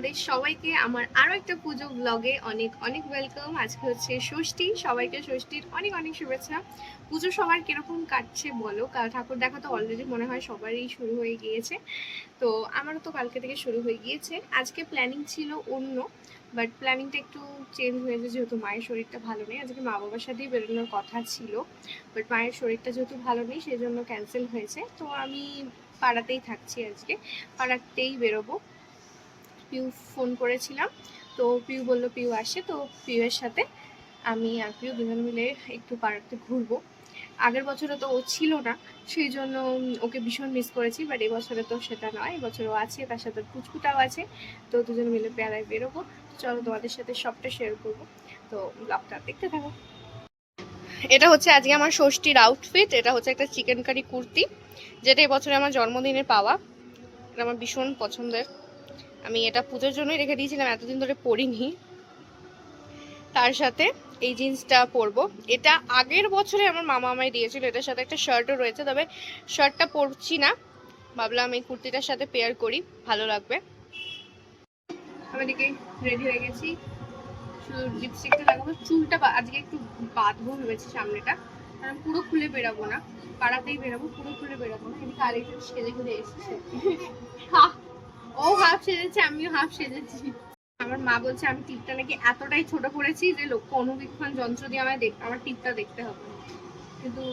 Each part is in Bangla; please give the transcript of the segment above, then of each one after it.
তোমাদের সবাইকে আমার আরও একটা পুজো ব্লগে অনেক অনেক ওয়েলকাম আজকে হচ্ছে ষষ্ঠী, সবাইকে ষষ্ঠীর অনেক অনেক শুভেচ্ছা। পুজো সবার কীরকম কাটছে বলো? ঠাকুর দেখা তো অলরেডি মনে হয় সবারই শুরু হয়ে গিয়েছে। তো আমারও তো কালকে থেকে শুরু হয়ে গিয়েছে। আজকে প্ল্যানিং ছিল অন্য বাট প্ল্যানিংটা একটু চেঞ্জ হয়েছে যেহেতু মায়ের শরীরটা ভালো নেই। আজকে মা বাবার সাথেই বেরোনোর কথা ছিল বাট মায়ের শরীরটা যেহেতু ভালো নেই সেই জন্য ক্যান্সেল হয়েছে। তো আমি পাড়াতেই থাকছি আজকে, পাড়াতেই বেরোবো। পিউ ফোন করেছিলাম। তো পিউ বলল, পিউ আসে, তো পিউয়ের সাথে আমি আর পিউ দুজন মিলে একটু পাড়াতে ঘুরবো। আগের বছরে তো ও ছিল না, সেই জন্য ওকে ভীষণ মিস করেছি বাট এবছরে তো সেটা নয়। এবছর ও আছে, তার সাথে পুচকুটাও আছে, তো দুজন মিলে বেড়ায় বেরোবো। চলো তোমাদের সাথে সবটা শেয়ার করব। তো ব্লগটা দেখতে থাকো। এটা হচ্ছে আজকে আমার ষষ্ঠীর আউটফিট এটা হচ্ছে একটা চিকেন কারি কুর্তি, যেটা এবছরে আমার জন্মদিনে পাওয়া। এটা আমার ভীষণ পছন্দের। আমি এটা পুজোর জন্যই রেখে দিয়েছিলাম, এতদিন ধরে পরিনি। তার সাথে এই জিন্সটা পরবো। এটা আগের বছরে আমার মামা আমায় দিয়েছিল, এটার সাথে একটা শার্টও রয়েছে, তবে শার্টটা পরছি না। ভাবলাম এই কুর্তিটার সাথে পেয়ার করি, ভালো লাগবে। আমি এদিকে রেডি হয়ে গেছি। শুধু লিপস্টিকটা লাগাবো, চুলটা আজকে একটু বাঁধবো ভেবেছি সামনেটা। কারণ পুরো খুলে বেরাবো না, পাড়াতেই বেরাবো, পুরো খুলে বেরাবো না। এদিকে আরেকটু সেজে গুজে এসেছে। ও হাফ সেজেছে আমিও হাফ সেজেছি আমার মা বলছে আমি টিপটা নাকি এতটাই ছোট করেছি যে লক্ষ্য অনুবীক্ষণ যন্ত্র দিয়ে আমার দেখ আমার টিপটা দেখতে হবে কিন্তু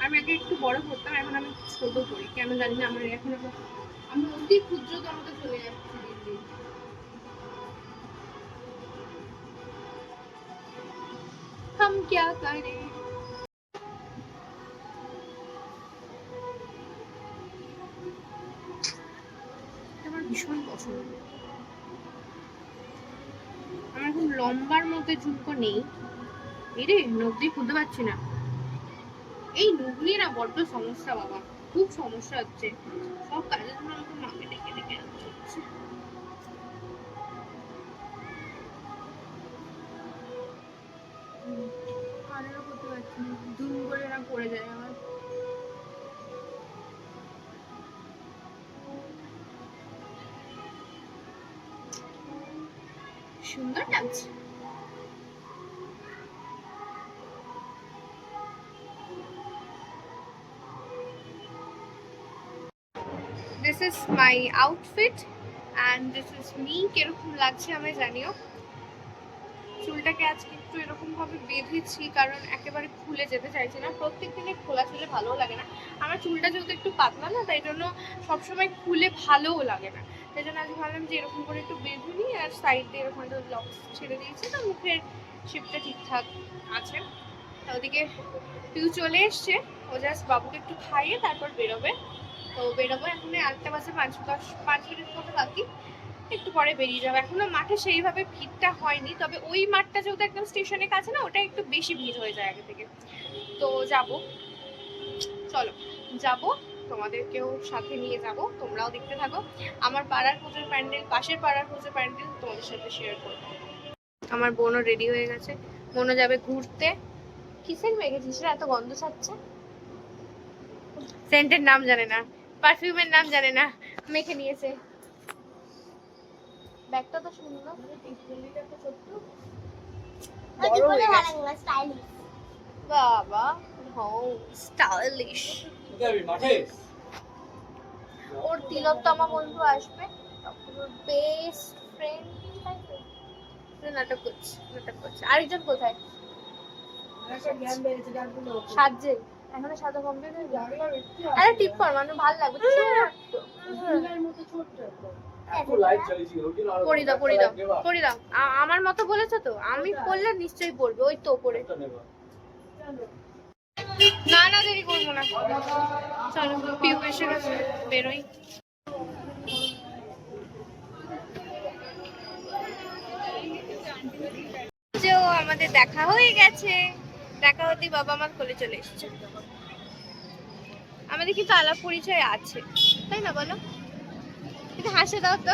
আমি আগে একটু বড় করতাম এখন আমি ছোট করি কেন জানি না আমার এখন আবার- আমি অতি ক্ষুদ্রতমতে চলে যাচ্ছি দিন দিন। हम क्या करें পছন্দ। আমার এখন লম্বার মধ্যে ঝুমকো নেই। এরে নখ দিয়ে খুলতে পারছি না। এই নখ নিয়ে না বড্ড সমস্যা বাবা, খুব সমস্যা হচ্ছে। সব কাজের জন্য আমাকে মাকে ডেকে ডেকে হচ্ছে। কানেরও করতে পারছি না। দুম করে না পড়ে যায় আমার। সুন্দর লাগছে this is my outfit and this is me কীরকম লাগছে আমি জানিও। চুলটাকে আজকে একটু এরকম ভাবে বেঁধেছি কারণ একেবারে খুলে যেতে চাইছি না। প্রত্যেক দিনে খোলা চুলে ভালোও লাগে না। আমার চুলটা যেহেতু একটু পাতলা না, তাই জন্য সবসময় খুলে ভালোও লাগে না। তাই জন্য আজ ভাবলাম যে এরকম করে একটু বেঁধে নিই আর সাইডে এরকম একটা লক্স ছেড়ে দিয়েছি। তো মুখের শেপটা ঠিকঠাক আছে। তো ওদিকে পিউ চলে এসছে। ও জাস্ট বাবুকে একটু খাইয়ে তারপর বেরোবে। তো বেরোবো এখন আটটা বাজে পাঁচ, দশ, পাঁচ মিনিট মতো বাকি। একটু পরে বেরিয়ে যাব। এখনও মাঠে সেইভাবে ভিড়টা হয়নি, তবে ওই মাঠটা যেহেতু একদম স্টেশনের কাছে না, ওটা একটু বেশি ভিড় হয়ে যায় আগে থেকে। তো যাব। চলো, যাব। তোমাদেরকেও সাথে নিয়ে যাব তোমরাও দেখতে থাকো। আমার পাড়ার পুজোর প্যান্ডেল পাশের পাড়ার পুজোর প্যান্ডেল তোমাদের সাথে শেয়ার করব। আমার বোনও রেডি হয়ে গেছে। বোনও যাবে ঘুরতে। কিসের মেখেছিস রে? এত গন্ধ ছাড়ছে। সেন্টের নাম জানে না। পারফিউমের নাম জানে না। মেখে নিয়েছে। ব্যাগটা তো সুন্দর হয়ে। বাবা স্টাইলিশ ওর তিলোত্তমা বন্ধু আসবে তখন ওর বেস্ট ফ্রেন্ড নাটক করছে নাটক করছে। আরেকজন কোথায়? এখনও সাজা কমপ্লিট হয়ে যাবে আরে টিপ কর মানে ভালো লাগবে। এত লাইট জ্বালিয়েছি ওকে না পড়ি দাও পড়ি দাও পড়ি দাও। আমার মতো বলেছ তো? আমি পড়লে নিশ্চয়ই পড়বে ওই তো পড়ে না না দেরি করব না। চলো পিউ এসে গেছে বেরোই আমাদের দেখা হয়ে গেছে। দেখা হতে বাবা আমার কোলে চলে এসেছে। আমাদের কিন্তু আলাপ পরিচয় আছে। তাই না বলো? এটা হাসে দাও তো।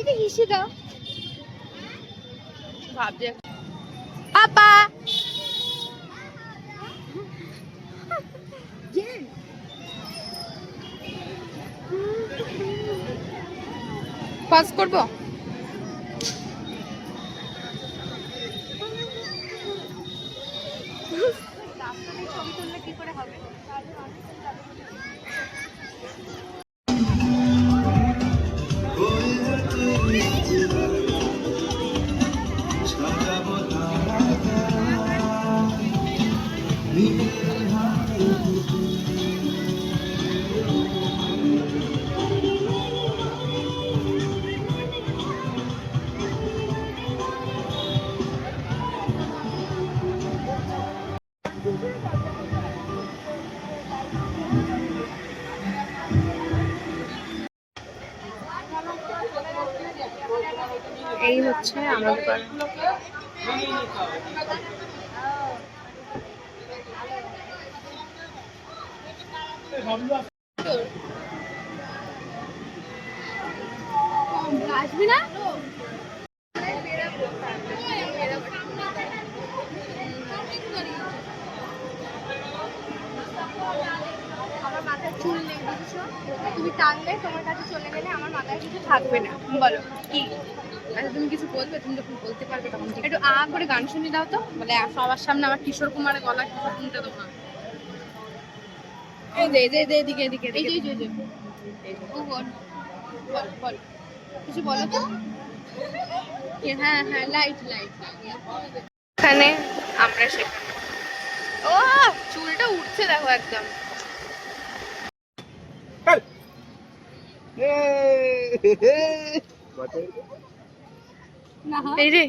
এটা হিসে দাও। ভাবছে পাপা পাস করব? আমার পাড়া আসবি না আমার মাথায় চুল নেই বুঝছ তুমি টানলে তোমার কাছে চলে গেলে আমার মাথায় কিছু থাকবে না বলো কি আচ্ছা তুমি কিছু বলবে তুমি যখন বলতে পারবে তখন ঠিক একটু আ করে গান শুনি দাও তো। মানে সবার সামনে আমার কিশোর কুমারের গলা কিশোর শুনতে দেবো না। এই যে এই যে এদিকে এদিকে এই যে এই যে, যে। ও বল বল বল। কিছু বলো তো? হ্যাঁ হ্যাঁ লাইট লাইট। এখানে আমরা সেখানে ও চুলটা উঠছে দেখো একদম। না এই রে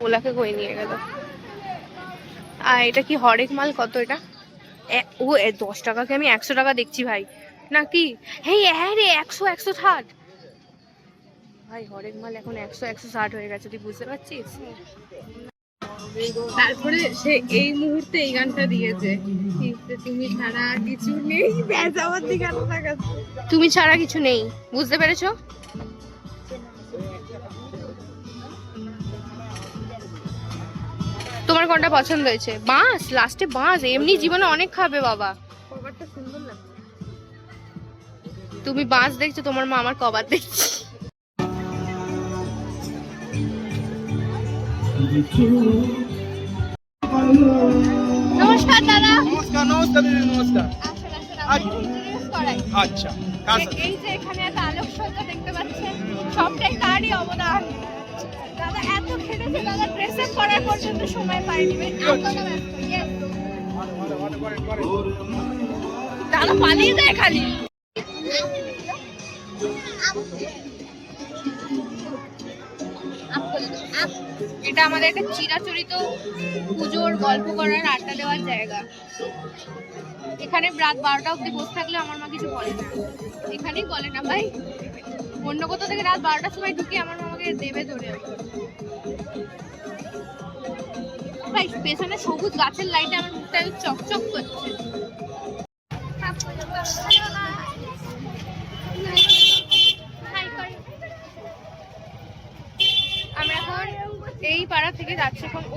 ওলাকে কই নিয়ে গেল। আর এটা কি হরেক মাল? কত এটা? ও দশ টাকাকে আমি একশো টাকা দেখছি ভাই। নাকি হেই হ্যাঁ রে, একশো একশো ষাট। ভাই, হরেক মাল এখন একশো একশো ষাট হয়ে গেছে, তুই বুঝতে পারছিস? তারপরে সে এই মুহূর্তে এই গানটা দিয়েছে। তুমি ছাড়া কিছু নেই। ব্যাস আমার দিকে তুমি ছাড়া কিছু নেই। বুঝতে পেরেছ? তোমার কোনটা পছন্দ হয়েছে? বাঁশ লাস্টে বাঁশ। এমনি জীবনে অনেক খাবে বাবা। তুমি বাঁশ দেখছ তোমার মা আমার কবার দেখছি। নমস্কার দাদা। নমস্কার নমস্কার নমস্কার। করাই আচ্ছা। এই যে এখানে একটা আলোকসজ্জা দেখতে পাচ্ছেন সবটাই তারই অবদান। দাদা এত খেটেছে দাদা ড্রেস আপ করার পর্যন্ত সময় yes. দাদা পালিয়ে যায় খালি। এটা আমাদের একটা চিরাচরিত পুজোর গল্প করার আড্ডা দেওয়ার জায়গা। এখানে রাত বারোটা অব্দি বসে থাকলে আমার মা কিছু বলে না। এখানেই বলে না, ভাই। অন্য কোথাও থেকে রাত বারোটার সময় ঢুকে আমার মা আমাকে দেবে ধরে। ভাই, পেছনে সবুজ গাছের লাইটে আমার মুখটা চকচক করছে।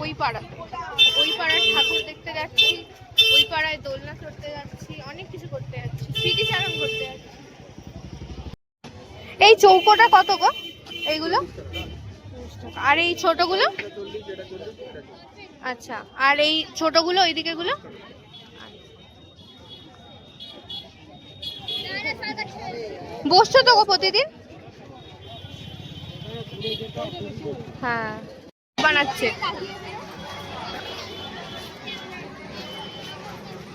ওই পাড়াতে ওই পাড়ার ঠাকুর দেখতে যাচ্ছি ওই পাড়ায় দোলনা চড়তে যাচ্ছি, অনেক কিছু করতে যাচ্ছি, স্মৃতিচারণ করতে যাচ্ছি। এই চৌকোটা কত গো, এইগুলো? আর এই ছোটগুলো? আচ্ছা আর এই ছোটগুলো, ওইদিকে গুলো? বসছো তো গো প্রতিদিন? হ্যাঁ। বানাচ্ছে।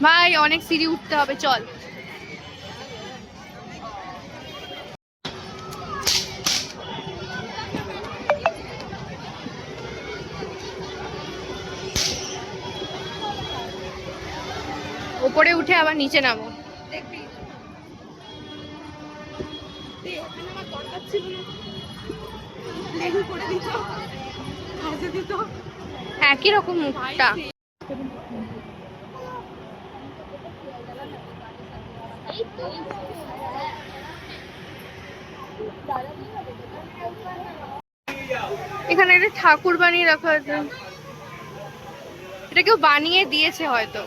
ভাই অনেক সিঁড়ি উঠতে হবে চল। উপরে উঠে আবার নিচে নামো। একই রকম মুখটা। এখানে একটা ঠাকুর বানিয়ে রাখা আছে। এটা কেউ বানিয়ে দিয়েছে হয়তো।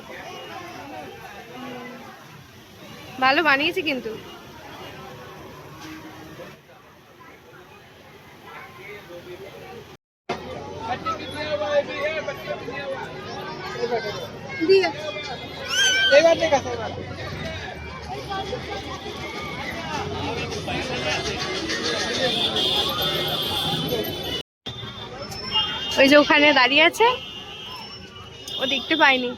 ভালো বানিয়েছি কিন্তু এবার ঠিক আছে এবার ওই যে ওখানে দাঁড়িয়ে আছে। ও দেখতে পাইনি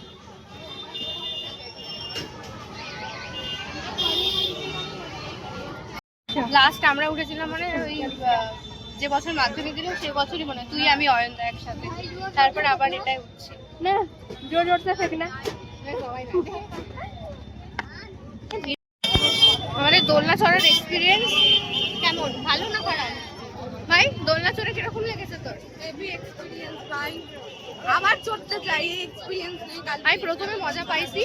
লাস্ট আমরা উঠেছিলাম মানে ওই যে বছর মাধ্যমিক দিল সে বছরই মনে হয়। তুই আমি অয়নদা একসাথে। তারপরে আবার এটাই উঠছি। না জোর জোরতে ফেক না আমাদের দোলনা চড়ার এক্সপিরিয়েন্স কেমন ভালো না খারাপ ভাই দোলনা চড়ে কীরকম লেগেছে তোর হেভি এক্সপিরিয়েন্স ভাই আবার চড়তে চাই এক্সপিরিয়েন্স নেই আমি প্রথমে মজা পাইছি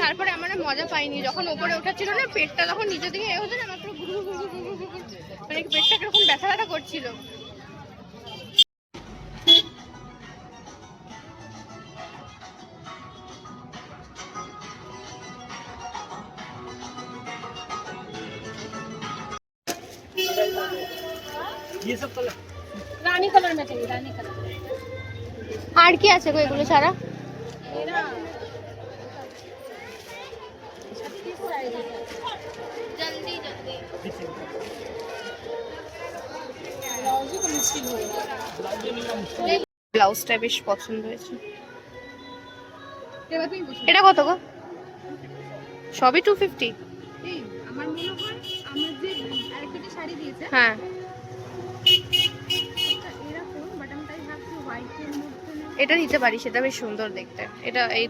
তারপরে আমার মজা পাইনি যখন ওপরে ওঠাচ্ছিল না পেটটা তখন নিচের দিকে এ হতো না আমার পুরো গুরু গুরু গুরু গুরু গুরু মানে পেটটা কীরকম ব্যথা ব্যথা করছিল ये सब कलर রানী কালার में चाहिए রানী কালার আর কি আছে গো এগুলো ছাড়া मेरा छत्तीस साइज है জলদি জলদি ब्लाउज तो मुश्किल होगा ব্লাউজটা বেশ পছন্দ হয়েছে এবার তুমি বসো এটা কত গো সবই টু ফিফটি এই আমার মনে হয় এটা নিতে পারি সেটা বেশ সুন্দর দেখতে। এটা এই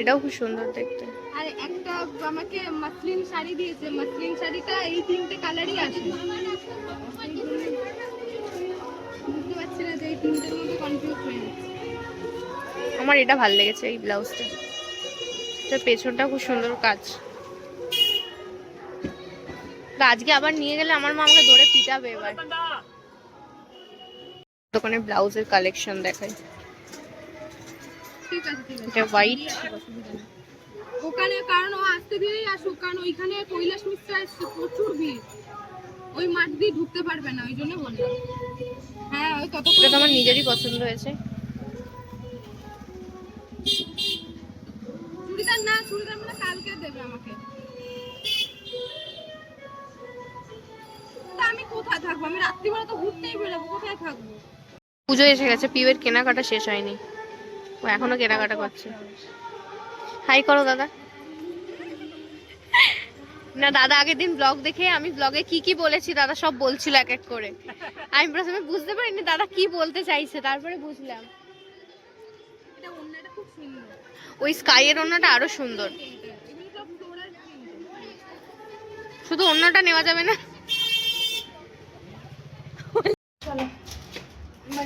এটাও খুব সুন্দর দেখতে। আর একটা আমাকে মাসলিন শাড়ি দিয়েছে মাসলিন শাড়িটা এই তিনটে কালারই আছে। বুঝতে পারছি না যে এই তিনটের মধ্যে কনফিউজ হয়ে আমার এটা ভালো লেগেছে এই ব্লাউজটা। এটা পেছনটা খুব সুন্দর কাজ। আজকে আবার নিয়ে গেলে আমার মা আমাকে ধরে পিটাবে এবার। দোকানে ব্লাউজের কালেকশন দেখাই এটা হোয়াইট ওখানে কারণ ও আসতে দিয়েই আসুক কারণ ওইখানে কৈলাস মিশ্রা এসছে প্রচুর ভিড়। ওই মাঠ দিয়ে ঢুকতে পারবে না ওই জন্য বললাম। হ্যাঁ ওই এটা ততক্ষণ তো আমার নিজেরই পছন্দ হয়েছে। চুড়িদার না চুড়িদার মানে কালকে দেবে আমাকে। তা আমি কোথায় থাকব? আমি রাত্রিবেলা তো ঘুরতেই বেরোবো কোথায় থাকব? পুজো এসে গেছে, পিউয়ের কেনাকাটা শেষ হয়নি। ও এখনও কেনাকাটা করছে। হাই করো দাদা। না, দাদা, আগের দিন ব্লগ দেখে আমি ব্লগে কি কি বলেছি, দাদা সব বলছিল এক এক করে। আমি প্রথমে বুঝতে পারিনি দাদা কি বলতে চাইছে, তারপরে বুঝলাম। ওই স্কাইয়ের অন্যটা আরও সুন্দর। শুধু অন্যটা নেওয়া যাবে না?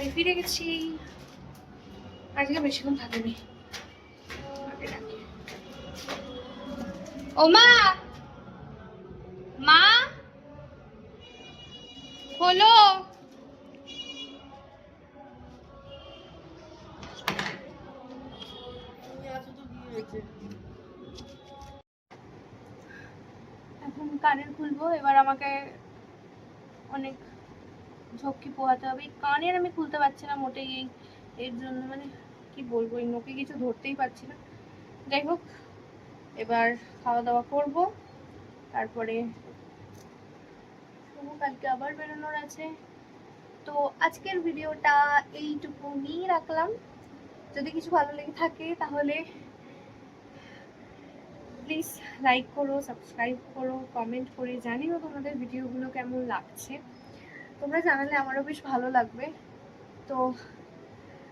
বাড়ি ফিরে গেছি। আজকে বেশিক্ষণ থাকিনি। ও মা! মা! হলো? এখন কানের খুলবো, এবার আমাকে অনেক ঝক্কি পোহাতে হবে। এই কানের আমি খুলতে পারছি না মোটেই এই, এর জন্য মানে কি বলব, এই নোকে কিছু ধরতেই পারছি না। যাই হোক, এবার খাওয়া দাওয়া করব। তারপরে কালকে আবার বেরোনোর আছে। তো আজকের ভিডিওটা এইটুকুনি রাখলাম। যদি কিছু ভালো লেগে থাকে তাহলে প্লিজ লাইক করো সাবস্ক্রাইব করো কমেন্ট করে জানিও তোমাদের ভিডিওগুলো কেমন লাগছে। তোমরা জানালে আমারও বেশ ভালো লাগবে। তো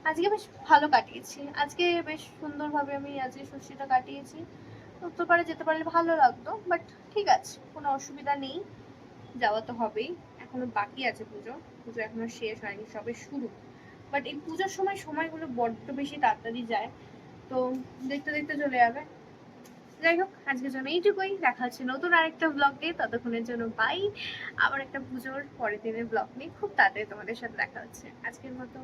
আজকে বেশ ভালো কাটিয়েছি। আজকে বেশ সুন্দরভাবে আমি আজকে ষষ্ঠীটা কাটিয়েছি। উত্তরপাড়ে যেতে পারলে ভালো লাগতো বাট ঠিক আছে, কোনো অসুবিধা নেই। যাওয়া তো হবেই। এখনও বাকি আছে পুজো। পুজো এখনও শেষ হয়নি, সবে শুরু। বাট এই পুজোর সময় সময়গুলো বড্ড বেশি তাড়াতাড়ি যায়। তো দেখতে দেখতে চলে যাবে। যাই হোক আজকের জন্য এইটুকুই। দেখা হচ্ছে নতুন আরেকটা ব্লগ দিয়ে ততক্ষণের জন্য বাই আবার একটা পুজোর পরের দিনের ব্লগ নিয়ে খুব তাড়াতাড়ি তোমাদের সাথে দেখা হচ্ছে। আজকের মতো